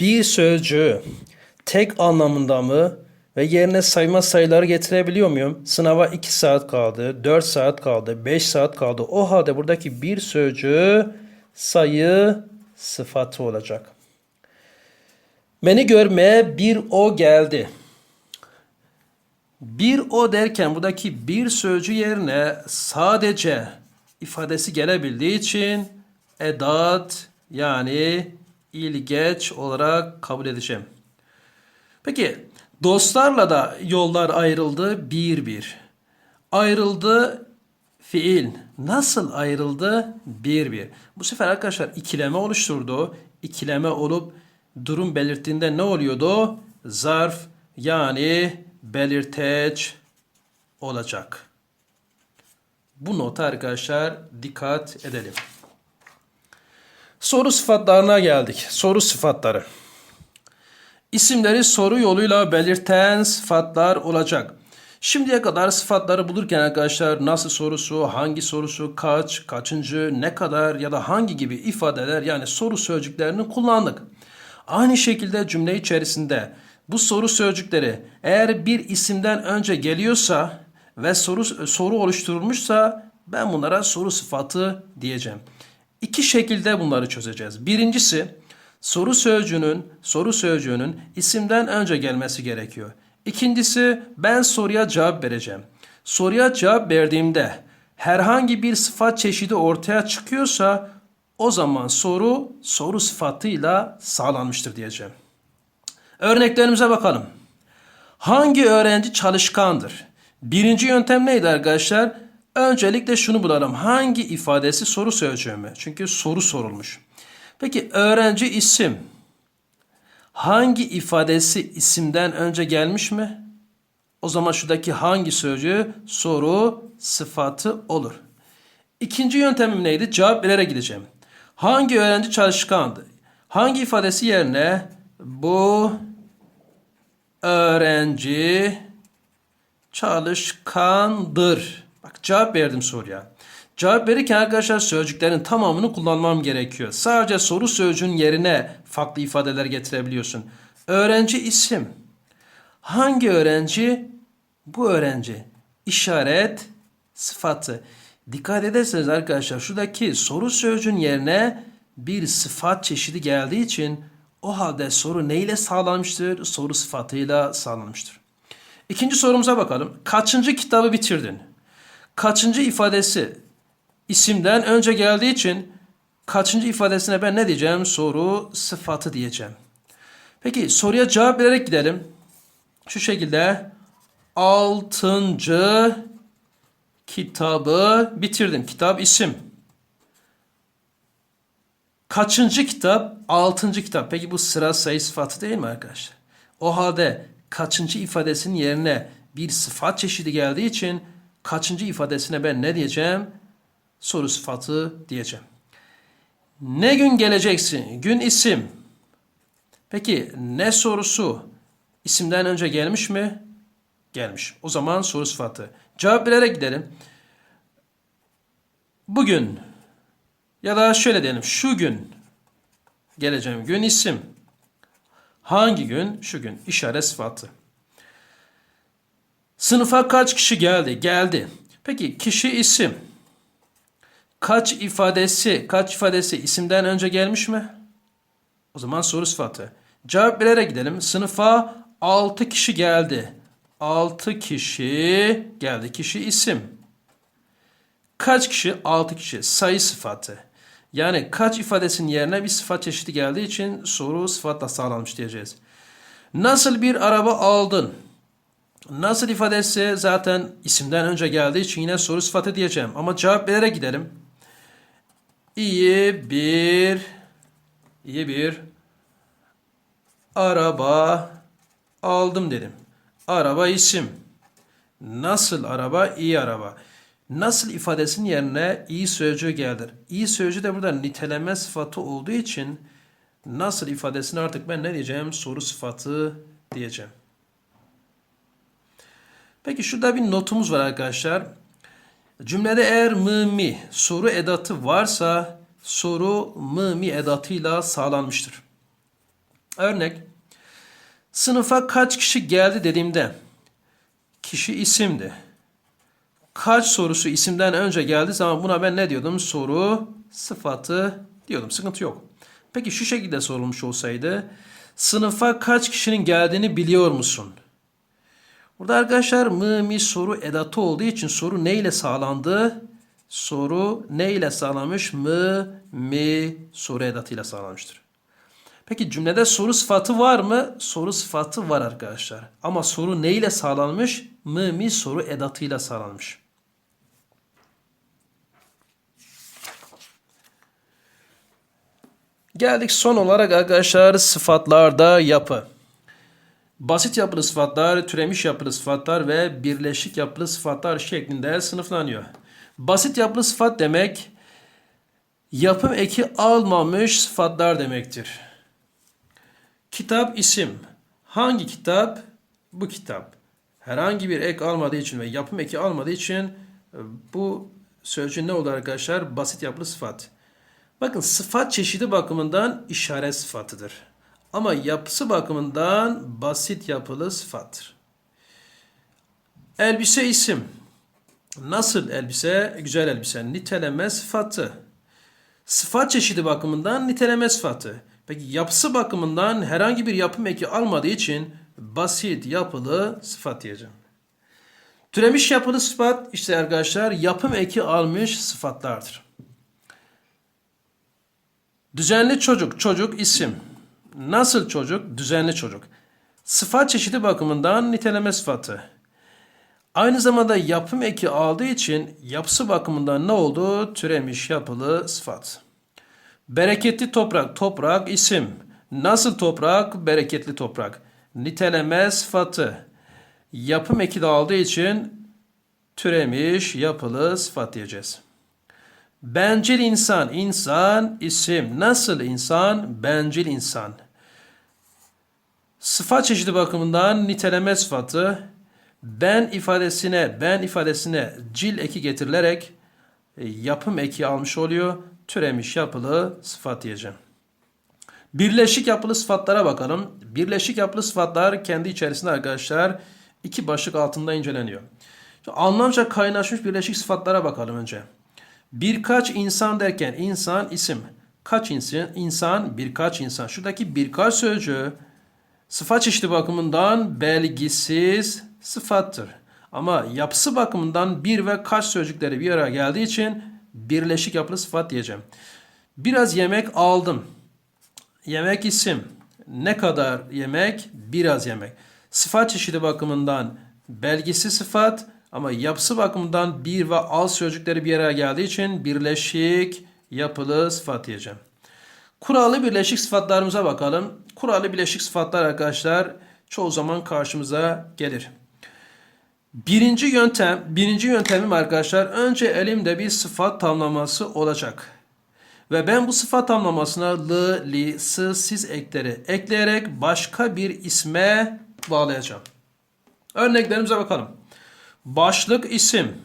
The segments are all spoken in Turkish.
bir sözcüğü tek anlamında mı ve yerine sayma sayıları getirebiliyor muyum? Sınava 2 saat kaldı, 4 saat kaldı, 5 saat kaldı. O halde buradaki bir sözcüğü sayı sıfatı olacak. Beni görmeye bir o geldi. Bir o derken buradaki bir sözcü yerine sadece ifadesi gelebildiği için edat yani ilgeç olarak kabul edeceğim. Peki dostlarla da yollar ayrıldı bir bir. Ayrıldı fiil. Nasıl ayrıldı? Bir bir. Bu sefer arkadaşlar ikileme oluşturdu. İkileme olup durum belirttiğinde ne oluyordu? Zarf yani belirteç olacak. Bu nota arkadaşlar dikkat edelim. Soru sıfatlarına geldik. Soru sıfatları. İsimleri soru yoluyla belirten sıfatlar olacak. Şimdiye kadar sıfatları bulurken arkadaşlar nasıl sorusu, hangi sorusu, kaç, kaçıncı, ne kadar ya da hangi gibi ifadeler yani soru sözcüklerini kullandık. Aynı şekilde cümle içerisinde bu soru sözcükleri eğer bir isimden önce geliyorsa ve soru soru oluşturulmuşsa ben bunlara soru sıfatı diyeceğim. İki şekilde bunları çözeceğiz. Birincisi soru sözcüğünün soru sözcüğünün isimden önce gelmesi gerekiyor. İkincisi ben soruya cevap vereceğim. Soruya cevap verdiğimde herhangi bir sıfat çeşidi ortaya çıkıyorsa o zaman soru soru sıfatıyla sağlanmıştır diyeceğim. Örneklerimize bakalım. Hangi öğrenci çalışkandır? Birinci yöntem neydi arkadaşlar? Öncelikle şunu bulalım. Hangi ifadesi soru mü? Çünkü soru sorulmuş. Peki öğrenci isim. Hangi ifadesi isimden önce gelmiş mi? O zaman şuradaki hangi sözcüğü soru sıfatı olur. İkinci yöntemim neydi? Cevap vererek gideceğim. Hangi öğrenci çalışkandı? Hangi ifadesi yerine bu öğrenci çalışkandır. Bak cevap verdim soruya. Cevap verirken arkadaşlar sözcüklerin tamamını kullanmam gerekiyor. Sadece soru sözcüğün yerine farklı ifadeler getirebiliyorsun. Öğrenci isim. Hangi öğrenci? Bu öğrenci. İşaret sıfatı. Dikkat ederseniz arkadaşlar şuradaki soru sözcüğün yerine bir sıfat çeşidi geldiği için o halde soru neyle sağlanmıştır? Soru sıfatıyla sağlanmıştır. İkinci sorumuza bakalım. Kaçıncı kitabı bitirdin? Kaçıncı ifadesi isimden önce geldiği için kaçıncı ifadesine ben ne diyeceğim? Soru sıfatı diyeceğim. Peki soruya cevap vererek gidelim. Şu şekilde altıncı kitabı bitirdim. Kitap isim. Kaçıncı kitap? Altıncı kitap. Peki bu sıra sayı sıfatı değil mi arkadaşlar? O halde kaçıncı ifadesinin yerine bir sıfat çeşidi geldiği için kaçıncı ifadesine ben ne diyeceğim? Soru sıfatı diyeceğim. Ne gün geleceksin? Gün isim. Peki ne sorusu? İsimden önce gelmiş mi? Gelmiş. O zaman soru sıfatı. Cevap vererek gidelim. Bugün ya da şöyle diyelim şu gün geleceğim gün isim. Hangi gün? Şu gün. İşaret sıfatı. Sınıfa kaç kişi geldi? Geldi. Peki kişi isim. Kaç ifadesi, kaç ifadesi isimden önce gelmiş mi? O zaman soru sıfatı. Cevap vererek gidelim. Sınıfa 6 kişi geldi. 6 kişi geldi. Kişi isim. Kaç kişi? 6 kişi. Sayı sıfatı. Yani kaç ifadesinin yerine bir sıfat çeşidi geldiği için soru sıfatla sağlanmış diyeceğiz. Nasıl bir araba aldın? Nasıl ifadesi zaten isimden önce geldiği için yine soru sıfatı diyeceğim. Ama cevap vererek gidelim. İyi bir iyi bir araba aldım dedim. Araba isim. Nasıl araba? İyi araba. Nasıl ifadesinin yerine iyi sözcüğü gelir. İyi sözcüğü de burada niteleme sıfatı olduğu için nasıl ifadesini artık ben ne diyeceğim? Soru sıfatı diyeceğim. Peki şurada bir notumuz var arkadaşlar. Cümlede eğer mı mi soru edatı varsa soru mı mi edatıyla sağlanmıştır. Örnek. Sınıfa kaç kişi geldi dediğimde kişi isimdi. Kaç sorusu isimden önce geldiği zaman buna ben ne diyordum? Soru sıfatı diyordum. Sıkıntı yok. Peki şu şekilde sorulmuş olsaydı sınıfa kaç kişinin geldiğini biliyor musun? Burada arkadaşlar mı mi soru edatı olduğu için soru ne ile sağlandı? Soru ne ile sağlanmış? Mı mi soru edatıyla sağlanmıştır. Peki cümlede soru sıfatı var mı? Soru sıfatı var arkadaşlar. Ama soru ne ile sağlanmış? Mı mi soru edatıyla sağlanmış. Geldik son olarak arkadaşlar sıfatlarda yapı. Basit yapılı sıfatlar, türemiş yapılı sıfatlar ve birleşik yapılı sıfatlar şeklinde sınıflanıyor. Basit yapılı sıfat demek yapım eki almamış sıfatlar demektir. Kitap isim. Hangi kitap? Bu kitap. Herhangi bir ek almadığı için ve yapım eki almadığı için bu sözcüğün ne olur arkadaşlar? Basit yapılı sıfat. Bakın sıfat çeşidi bakımından işaret sıfatıdır. Ama yapısı bakımından basit yapılı sıfattır. Elbise isim. Nasıl elbise? Güzel elbise. Niteleme sıfatı. Sıfat çeşidi bakımından niteleme sıfatı. Peki yapısı bakımından herhangi bir yapım eki almadığı için basit yapılı sıfat diyeceğim. Türemiş yapılı sıfat işte arkadaşlar yapım eki almış sıfatlardır. Düzenli çocuk, çocuk isim. Nasıl çocuk? Düzenli çocuk. Sıfat çeşidi bakımından niteleme sıfatı. Aynı zamanda yapım eki aldığı için yapısı bakımından ne oldu? Türemiş yapılı sıfat. Bereketli toprak, toprak isim. Nasıl toprak? Bereketli toprak. Niteleme sıfatı. Yapım eki de aldığı için türemiş yapılı sıfat diyeceğiz. Bencil insan, insan isim. Nasıl insan? Bencil insan. Sıfat çeşidi bakımından niteleme sıfatı ben ifadesine ben ifadesine cil eki getirilerek e, yapım eki almış oluyor. Türemiş yapılı sıfat diyeceğim. Birleşik yapılı sıfatlara bakalım. Birleşik yapılı sıfatlar kendi içerisinde arkadaşlar iki başlık altında inceleniyor. Anlamca kaynaşmış birleşik sıfatlara bakalım önce. Birkaç insan derken insan isim. Kaç insan? İnsan birkaç insan. Şuradaki birkaç sözcüğü sıfat çeşidi bakımından belgisiz sıfattır. Ama yapısı bakımından bir ve kaç sözcükleri bir araya geldiği için birleşik yapılı sıfat diyeceğim. Biraz yemek aldım. Yemek isim. Ne kadar yemek? Biraz yemek. Sıfat çeşidi bakımından belgisi sıfat ama yapısı bakımından bir ve az sözcükleri bir araya geldiği için birleşik yapılı sıfat diyeceğim. Kurallı birleşik sıfatlarımıza bakalım. Kurallı birleşik sıfatlar arkadaşlar çoğu zaman karşımıza gelir. Birinci yöntem, birinci yöntemim arkadaşlar önce elimde bir sıfat tamlaması olacak. Ve ben bu sıfat tamlamasına l, li, s, siz ekleri ekleyerek başka bir isme bağlayacağım. Örneklerimize bakalım. Başlık isim.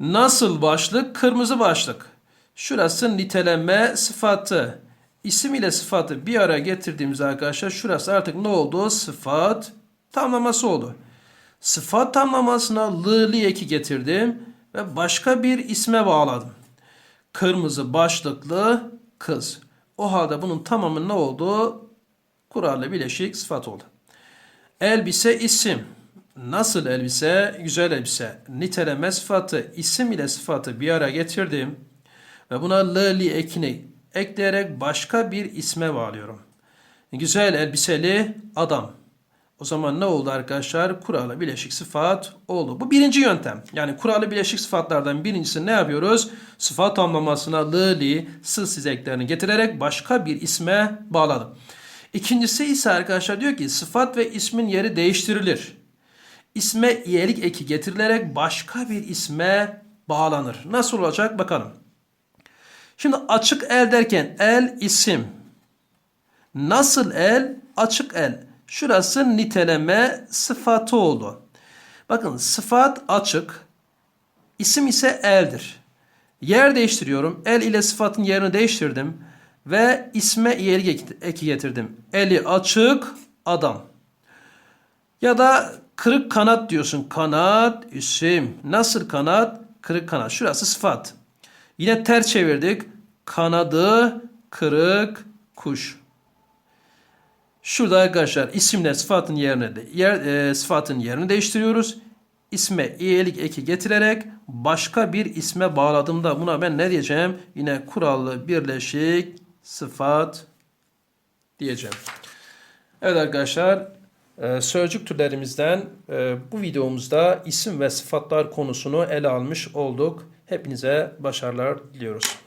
Nasıl başlık? Kırmızı başlık. Şurası niteleme sıfatı. İsim ile sıfatı bir araya getirdiğimiz arkadaşlar şurası artık ne oldu? Sıfat tamlaması oldu. Sıfat tamlamasına lı li eki getirdim ve başka bir isme bağladım. Kırmızı başlıklı kız. O halde bunun tamamı ne oldu? Kurallı bileşik sıfat oldu. Elbise isim. Nasıl elbise? Güzel elbise. Niteleme sıfatı, isim ile sıfatı bir araya getirdim. Ve buna l, li ekini ekleyerek başka bir isme bağlıyorum. Güzel elbiseli adam. O zaman ne oldu arkadaşlar? Kuralı bileşik sıfat oldu. Bu birinci yöntem. Yani kuralı bileşik sıfatlardan birincisi ne yapıyoruz? Sıfat tamlamasına l, li, s, siz eklerini getirerek başka bir isme bağladım. İkincisi ise arkadaşlar diyor ki sıfat ve ismin yeri değiştirilir. İsme iyelik eki getirilerek başka bir isme bağlanır. Nasıl olacak bakalım. Şimdi açık el derken el isim. Nasıl el? Açık el. Şurası niteleme sıfatı oldu. Bakın sıfat açık. isim ise eldir. Yer değiştiriyorum. El ile sıfatın yerini değiştirdim. Ve isme iyilik eki- eki getirdim. Eli açık adam. Ya da kırık kanat diyorsun. Kanat isim. Nasıl kanat? Kırık kanat. Şurası sıfat. Yine ter çevirdik. Kanadı kırık kuş. Şurada arkadaşlar isimle sıfatın yerine de yer, e, sıfatın yerini değiştiriyoruz. İsme iyilik eki getirerek başka bir isme bağladığımda buna ben ne diyeceğim? Yine kurallı birleşik sıfat diyeceğim. Evet arkadaşlar sözcük türlerimizden e, bu videomuzda isim ve sıfatlar konusunu ele almış olduk. Hepinize başarılar diliyoruz.